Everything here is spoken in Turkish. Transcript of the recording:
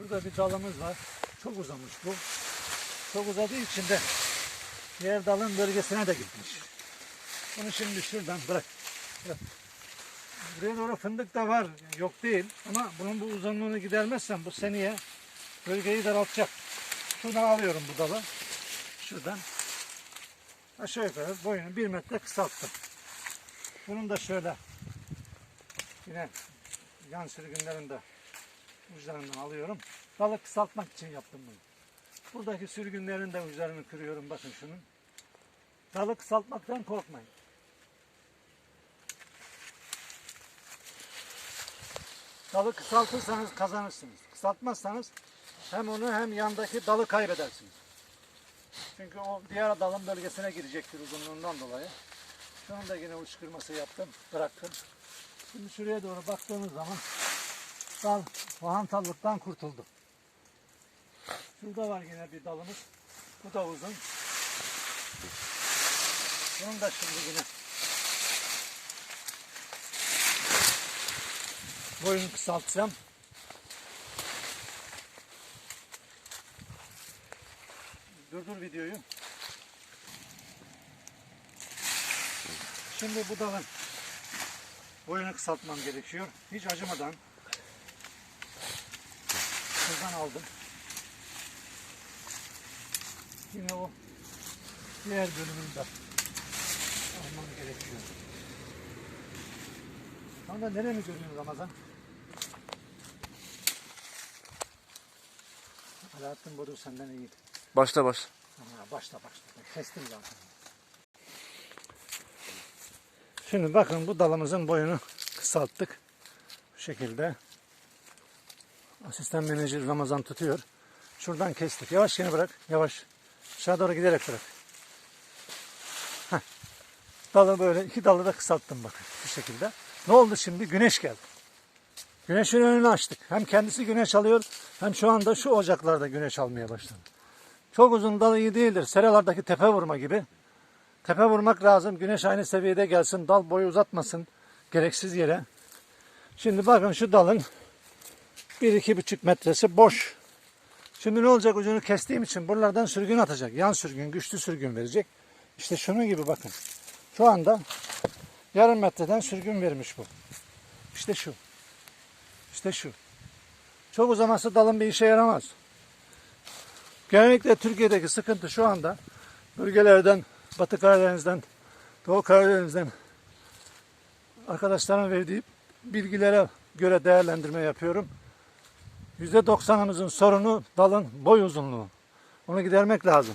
Şurada bir dalımız var. Çok uzamış bu. Çok uzadığı için de diğer dalın bölgesine de gitmiş. Bunu şimdi şuradan bırak. Buraya doğru fındık da var. Yok değil. Ama bunun bu uzunluğunu gidermezsem bu seneye bölgeyi daraltacak. Şuradan alıyorum bu dalı. Şuradan aşağı yukarı boyunu bir metre kısalttım. Bunun da şöyle yine yan sürgünlerinde uçlarından alıyorum. Dalı kısaltmak için yaptım bunu. Buradaki sürgünlerin de uçlarını kırıyorum bakın şunun. Dalı kısaltmaktan korkmayın. Dalı kısaltırsanız kazanırsınız. Kısaltmazsanız hem onu hem yandaki dalı kaybedersiniz. Çünkü o diğer dalın bölgesine girecektir uzunluğundan dolayı. Şunun da yine uç kırması yaptım, bıraktım. Şimdi şuraya doğru baktığımız zaman dal hantallıktan kurtuldu. Şurada var yine bir dalımız. Bu da uzun. Bunun da şimdi yine boyunu kısaltacağım. Durdur videoyu. Şimdi bu dalın boyunu kısaltmam gerekiyor. Hiç acımadan şuradan aldım. Yine o diğer bölümünü de almam gerekiyor. Şu anda nereye mi görüyorsun Ramazan? Alaaddin Bodur senden iyi. Başla başla. Ha, başla başla. Kestim zaten. Şimdi bakın bu dalımızın boyunu kısalttık. Bu şekilde. Asistan menajer Ramazan tutuyor. Şuradan kestik. Yavaş yine bırak. Yavaş. Aşağı doğru giderek bırak. Heh. Dalı böyle iki dalı da kısalttım bakın. Bu şekilde. Ne oldu şimdi? Güneş geldi. Güneşin önünü açtık. Hem kendisi güneş alıyor hem şu anda şu ocaklarda güneş almaya başladı. Çok uzun dal iyi değildir. Seralardaki tepe vurma gibi. Tepe vurmak lazım. Güneş aynı seviyede gelsin. Dal boyu uzatmasın. Gereksiz yere. Şimdi bakın şu dalın 1-2,5 metresi boş. Şimdi ne olacak ucunu kestiğim için buralardan sürgün atacak. Yan sürgün, güçlü sürgün verecek. İşte şunun gibi bakın. Şu anda yarım metreden sürgün vermiş bu. İşte şu. İşte şu. Çok uzaması dalın bir işe yaramaz. Genellikle Türkiye'deki sıkıntı şu anda bölgelerden, Batı Karadeniz'den, Doğu Karadeniz'den arkadaşlarım verdiği bilgilere göre değerlendirme yapıyorum. %90'ımızın sorunu dalın boy uzunluğu. Onu gidermek lazım.